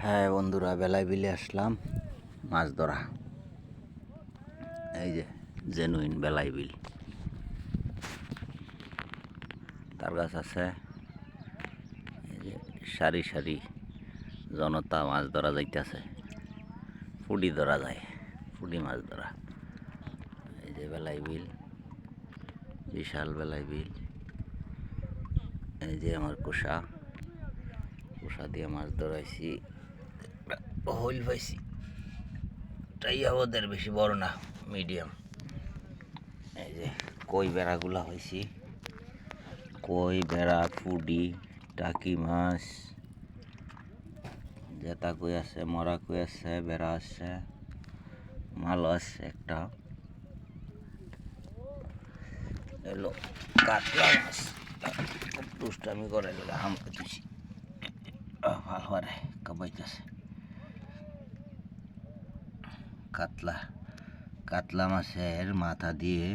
হ্যাঁ বন্ধুরা, বেলায় বিলে আসলাম, মাছ ধরা। এই যে জেনুইন বেলাই বিল। তার গাছ আছে। এই যে, সারি সারি জনতা মাছ ধরা যাইতেছে। ফুডি ধরা যায় ফুডি মাছ ধরা। এই যে বেলাই বিল, বিশাল বেলাই বিল। এই যে আমার কোষা। কোষা দিয়ে মাছ ধরাইছি। হইল পাইছি। টাইয়া ওদের বেশি বড় না মিডিয়াম এই যে, কই বেড়াগুলা হয়েছি কই বেড়া ফুডি টাকি মাছ, জেতা কই আছে, মরা কই আছে, বেড়া আছে মাল আছে একটা। এলো, কাতলা মাছ। দুষ্টামি করে গেলে হাম পেতেছি ভালো হরে কাবাইতেছে কাতলা কাতলা মাছের মাথা দিয়ে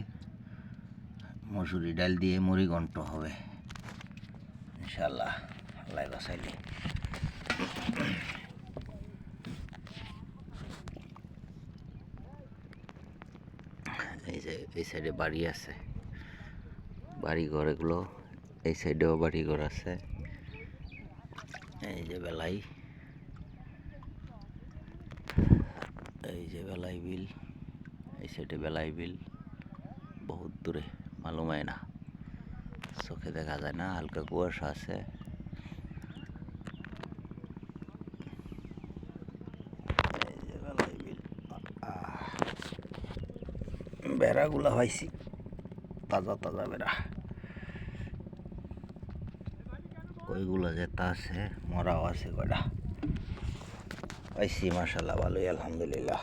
মসুরি ডাল দিয়ে মুড়ি ঘন্ট হবে। ইনশাল্লাহ আল্লাহ বাসাইলে এই যে, এই সাইডে বাড়ি আছে। বাড়ি ঘর এগুলো, এই সাইডেও বাড়ি ঘর আছে। এই যে বেলাই। এই যে বেলাই বিল, এই সাইডে বেলাই বিল, বহুত দূরে, মালুম হয় না। চোখে দেখা যায় না, হালকা কুয়াশা আছে। বেড়াগুলা হয়েছি তাজা তাজা বেড়া। ওইগুলো যেটা আছে, মরাও আছে কয়টা। পাইছি মাসাল্লাহ ভালোই আলহামদুলিল্লাহ।